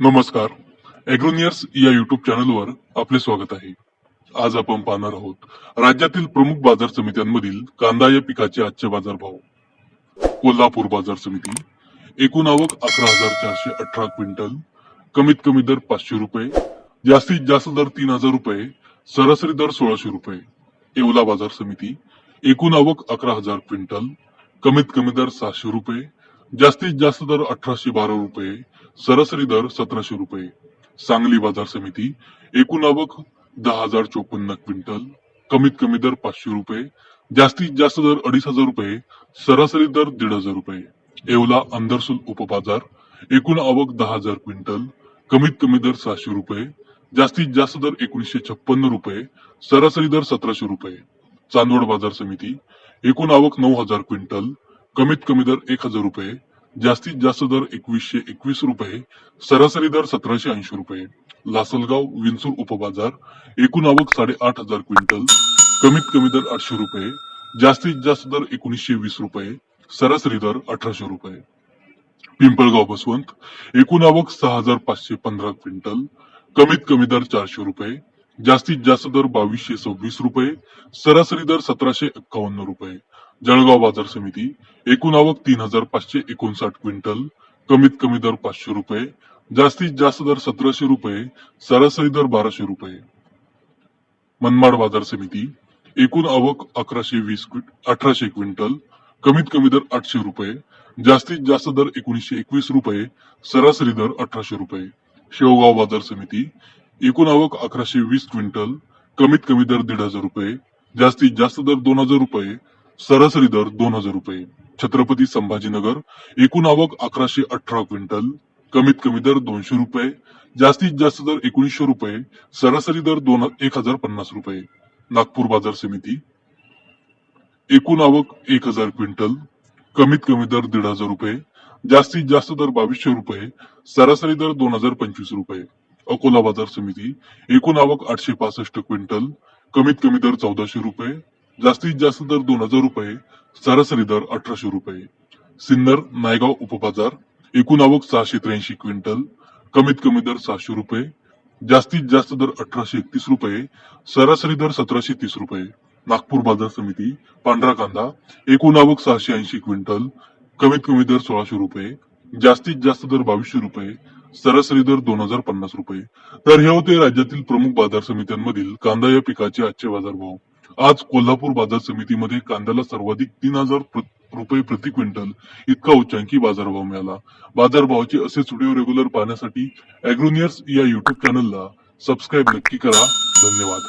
नमस्कार. ॲग्रोनियर्स या युट्यूब चॅनलवर आपले स्वागत आहे. आज आपण पाहणार आहोत राज्यातील प्रमुख बाजार समित्यांमधील कांदा या पिकाचे आजचे बाजारभाव. कोल्हापूर बाजार समिती एकूण आवक अकरा हजार चारशे अठरा क्विंटल कमीत कमी दर पाचशे रुपये जास्तीत जास्त दर तीन हजार रुपये सरासरी दर सोळाशे रुपये. येवला बाजार समिती एकूण आवक अकरा हजार क्विंटल कमीत कमी दर सहाशे रुपये जास्तीत जास्त दर अठराशे बारा रुपये सरासरी दर सतराशे रुपये. सांगली बाजार समिती एकूण आवक दहा हजार चोपन्न क्विंटल. कमीत कमी दर पाचशे रुपये. जास्तीत जास्त दर अडीच हजार रुपये. सरासरी दर दीड हजार रुपये. येवला अंधरसूल उपबाजार एकूण आवक दहा हजार क्विंटल. कमीत कमी दर सहाशे रुपये. जास्तीत जास्त दर एकोणीसशे छप्पन्न रुपये. सरासरी दर सतराशे रुपये. चांदवड बाजार समिती एकूण आवक नऊ हजार क्विंटल. कमीत कमी दर एक हजार रुपये. जास्तीत जास्त दर एकवीसशे एकवीस रुपये सरासरी दर सतराशे ऐंशी रुपये. लासलगाव विंचूर उपबाजार एकूण आवक साडेआठ हजार क्विंटल कमीत कमी दर आठशे रुपये जास्तीत जास्त दर एकोणीसशे वीस रुपये सरासरी दर अठराशे रुपये. पिंपळगाव बसवंत एकूण आवक सहा हजार पाचशे पंधरा क्विंटल कमीत कमी दर चारशे रुपये जास्तीत जास्त दर बावीसशे सव्वीस रुपये सरासरी दर सतराशे एक्कावन्न रुपये. जळगाव बाजार समिती एकूण आवक तीन हजार पाचशे एकोणसाठ क्विंटल कमीत कमी दर पाचशे रुपये जास्तीत जास्त दर सतराशे रुपये सरासरी दर बाराशे रुपये. मनमाड बाजार समिती एकूण आवक अकराशे वीस अठराशे क्विंटल कमीत कमी दर आठशे रुपये जास्तीत जास्त दर एकोणीसशे एकवीस रुपये सरासरी दर अठराशे रुपये. शेवगाव बाजार समिती एकूण आवक अकराशे वीस क्विंटल कमीत कमी दर दीड हजार रुपये जास्तीत जास्त दर दोन हजार रुपये सरासरी दर दोन हजार रुपये. छत्रपती संभाजीनगर एकूण आवक अकराशे अठरा क्विंटल कमीत कमी दर दोनशे रुपये जास्तीत जास्त दर एकोणीसशे रुपये सरासरी दर दोन एक हजार पन्नास रुपये. नागपूर बाजार समिती एकूण आवक एक हजार क्विंटल कमीत कमी दर दीड हजार रुपये जास्तीत जास्त दर बावीसशे रुपये सरासरी दर दोन हजार पंचवीस रुपये. अकोला बाजार समिती एकूण आवक आठशे पासष्ट क्विंटल कमीत कमी दर चौदाशे रुपये जास्तीत जास्त दर दोन हजार रुपये सरासरी दर अठराशे रुपये. सिन्नर नायगाव उपबाजार एकूण आवक सहाशे त्र्याऐंशी क्विंटल कमीत कमी दर सहाशे रुपये जास्तीत जास्त दर अठराशे एकतीस रुपये सरासरी दर सतराशे तीस रुपये. नागपूर बाजार समिती पांढरा कांदा एकूण आवक सहाशे ऐंशी क्विंटल कमीत कमी दर सोळाशे रुपये जास्तीत जास्त दर बावीसशे रुपये सरासरी दर दोन हजार पन्नास रुपये. तर हे होते राज्यातील प्रमुख बाजार समित्यांमधील कांदा या पिकाचे आजचे बाजारभाव. आज कोल्हापूर बाजार समितीमध्ये कांद्याला सर्वाधिक तीन हजार रुपये प्रति क्विंटल इतका उच्चांकी बाजारभाव मिळाला. बाजारभावाचे असे व्हिडिओ रेग्युलर पाहण्यासाठी अॅग्रोनियर्स या युट्यूब चॅनलला सबस्क्राईब नक्की करा. धन्यवाद.